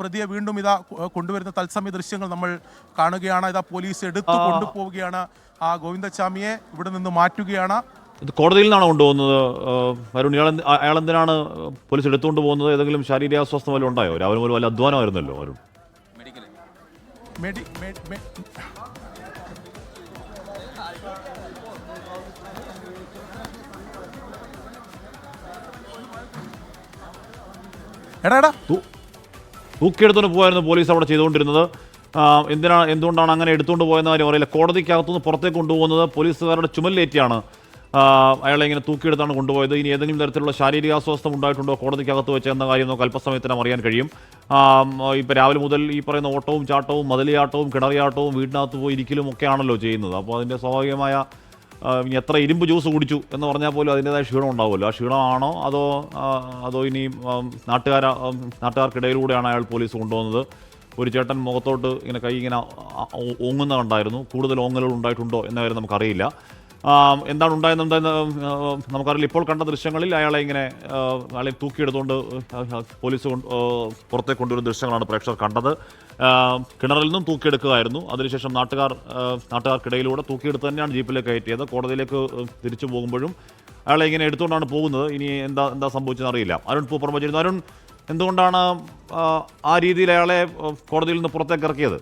പ്രതിയെ വീണ്ടും ഇതാ കൊണ്ടുവരുന്ന തത്സമയ ദൃശ്യങ്ങൾ നമ്മൾ കാണുകയാണ്. ഇതാ പോലീസ് എടുത്തു കൊണ്ടുപോവുകയാണ്. ആ ഗോവിന്ദച്ചാമിയെ ഇവിടെ നിന്ന് മാറ്റുകയാണ്. ഇത് കോടതിയിൽ നിന്നാണ് കൊണ്ടുപോകുന്നത്? വരുൺ ഇയാൾ അയാൾ എന്തിനാണ് പോലീസ് എടുത്തുകൊണ്ട് പോകുന്നത് ഏതെങ്കിലും ശാരീരിക അസ്വസ്ഥ വല്ലതും ഉണ്ടായോ? രാവിലെ മുതൽ വല്ല അധ്വാനമായിരുന്നല്ലോ വരുൺ. എടാ എടാ. തൂക്കിയെടുത്തുകൊണ്ട് പോകുമായിരുന്നു പോലീസ് അവിടെ ചെയ്തുകൊണ്ടിരുന്നത്. എന്തിനാണ് എന്തുകൊണ്ടാണ് അങ്ങനെ എടുത്തുകൊണ്ട് പോയെന്ന കാര്യം അറിയില്ല. കോടതിക്കകത്തുനിന്ന് പുറത്തേക്ക് കൊണ്ടുപോകുന്നത് പോലീസുകാരുടെ ചുമലിലേറ്റിയാണ് അയാളെ ഇങ്ങനെ തൂക്കിയെടുത്താണ് കൊണ്ടുപോയത്. ഇനി ഏതെങ്കിലും തരത്തിലുള്ള ശാരീരിക അസ്വസ്ഥം ഉണ്ടായിട്ടുണ്ടോ കോടതിക്കകത്ത് വെച്ച് എന്ന കാര്യം നമുക്ക് അല്പസമയത്തിനും അറിയാൻ കഴിയും. ഇപ്പോൾ രാവിലെ മുതൽ ഈ പറയുന്ന ഓട്ടവും ചാട്ടവും മതിലിയാട്ടവും കിണറിയാട്ടവും വീടിനകത്ത് പോയി ഇരിക്കലും ഒക്കെയാണല്ലോ ചെയ്യുന്നത്. അപ്പോൾ അതിന്റെ സ്വാഭാവികമായ എത്ര ഇരുമ്പ് ജ്യൂസ് കുടിച്ചു എന്ന് പറഞ്ഞാൽ പോലും അതിന്റെതായ ക്ഷീണം ഉണ്ടാവുമല്ലോ. ആ ക്ഷീണമാണോ അതോ അതോ ഇനി നാട്ടുകാര നാട്ടുകാർക്കിടയിലൂടെയാണ് അയാൾ പോലീസ് കൊണ്ടുപോകുന്നത് ഒരു ചേട്ടൻ മുഖത്തോട്ട് ഇങ്ങനെ കൈ ഇങ്ങനെ ഓങ്ങുന്ന കണ്ടായിരുന്നു കൂടുതൽ ഓങ്ങലുകൾ ഉണ്ടായിട്ടുണ്ടോ എന്ന കാര്യം നമുക്കറിയില്ല. എന്താണ് ഉണ്ടായെന്ന് നമുക്കറിയില്ല. ഇപ്പോൾ കണ്ട ദൃശ്യങ്ങളിൽ അയാളെ ഇങ്ങനെ അയാളെ തൂക്കിയെടുത്തുകൊണ്ട് പോലീസ് പുറത്തേക്ക് കൊണ്ടുവരുന്ന ദൃശ്യങ്ങളാണ് പ്രേക്ഷകർ കണ്ടത്. കിണറിൽ നിന്നും തൂക്കിയെടുക്കുകയായിരുന്നു. അതിനുശേഷം നാട്ടുകാർ നാട്ടുകാർക്കിടയിലൂടെ തൂക്കിയെടുത്ത് തന്നെയാണ് ജീപ്പിലേക്ക് കയറ്റിയത്. കോടതിയിലേക്ക് തിരിച്ചു പോകുമ്പോഴും അയാളെ ഇങ്ങനെ എടുത്തുകൊണ്ടാണ് പോകുന്നത്. ഇനി എന്താ എന്താ സംഭവിച്ചതെന്ന് അറിയില്ല. അരുൺ പൂപ്പർമ്മ ചെയ്യുന്നു അരുൺ എന്തുകൊണ്ടാണ് ആ രീതിയിൽ അയാളെ കോടതിയിൽ നിന്ന് പുറത്തേക്ക് ഇറക്കിയത്?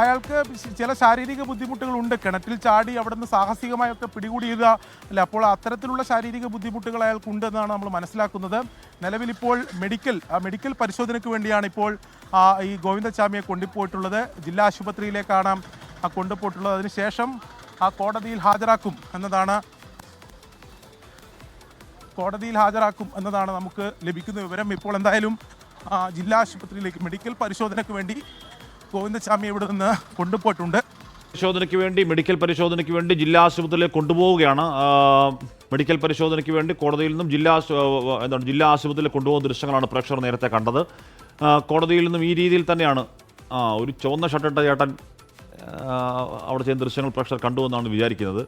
അയാൾക്ക് ചില ശാരീരിക ബുദ്ധിമുട്ടുകളുണ്ട്. കിണറ്റിൽ ചാടി അവിടെ നിന്ന് സാഹസികമായൊക്കെ പിടികൂടിയത്. അല്ല അപ്പോൾ അത്തരത്തിലുള്ള ശാരീരിക ബുദ്ധിമുട്ടുകൾ അയാൾക്കുണ്ടെന്നാണ് നമ്മൾ മനസ്സിലാക്കുന്നത്. നിലവിൽ ഇപ്പോൾ മെഡിക്കൽ മെഡിക്കൽ പരിശോധനയ്ക്ക് വേണ്ടിയാണ് ഇപ്പോൾ ഈ ഗോവിന്ദച്ചാമിയെ കൊണ്ടുപോയിട്ടുള്ളത്. ജില്ലാ ആശുപത്രിയിലേക്കാണ് കൊണ്ടുപോയിട്ടുള്ളത്. അതിനുശേഷം ആ കോടതിയിൽ ഹാജരാക്കും എന്നതാണ് കോടതിയിൽ ഹാജരാക്കും എന്നതാണ് നമുക്ക് ലഭിക്കുന്ന വിവരം. ഇപ്പോൾ എന്തായാലും ജില്ലാ ആശുപത്രിയിലേക്ക് മെഡിക്കൽ പരിശോധനയ്ക്ക് വേണ്ടി ഗോവിന്ദസ്വാമി ഇവിടെ നിന്ന് കൊണ്ടുപോയിട്ടുണ്ട്. പരിശോധനയ്ക്ക് വേണ്ടി മെഡിക്കൽ പരിശോധനയ്ക്ക് വേണ്ടി ജില്ലാ ആശുപത്രിയിലേക്ക് കൊണ്ടുപോവുകയാണ്. മെഡിക്കൽ പരിശോധനയ്ക്ക് വേണ്ടി കോടതിയിൽ നിന്നും ജില്ലാ എന്താണ് ജില്ലാ ആശുപത്രിയിൽ കൊണ്ടുപോകുന്ന ദൃശ്യങ്ങളാണ് പ്രേക്ഷകർ നേരത്തെ കണ്ടത്. കോടതിയിൽ നിന്നും ഈ രീതിയിൽ തന്നെയാണ് ആ ഒരു ചുവന്ന ഷർട്ടിട്ട ചേട്ടൻ അവിടെ ചെയ്യുന്ന ദൃശ്യങ്ങൾ പ്രേക്ഷകർ കണ്ടു എന്നാണ് വിചാരിക്കുന്നത്.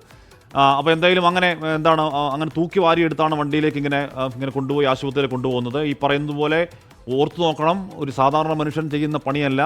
അപ്പോൾ എന്തായാലും അങ്ങനെ എന്താണ് അങ്ങനെ തൂക്കി വാരിയെടുത്താണ് വണ്ടിയിലേക്ക് ഇങ്ങനെ ഇങ്ങനെ കൊണ്ടുപോയി ആശുപത്രിയിൽ കൊണ്ടുപോകുന്നത്. ഈ പറയുന്നതുപോലെ ഓർത്തു നോക്കണം ഒരു സാധാരണ മനുഷ്യൻ ചെയ്യുന്ന പണിയല്ല.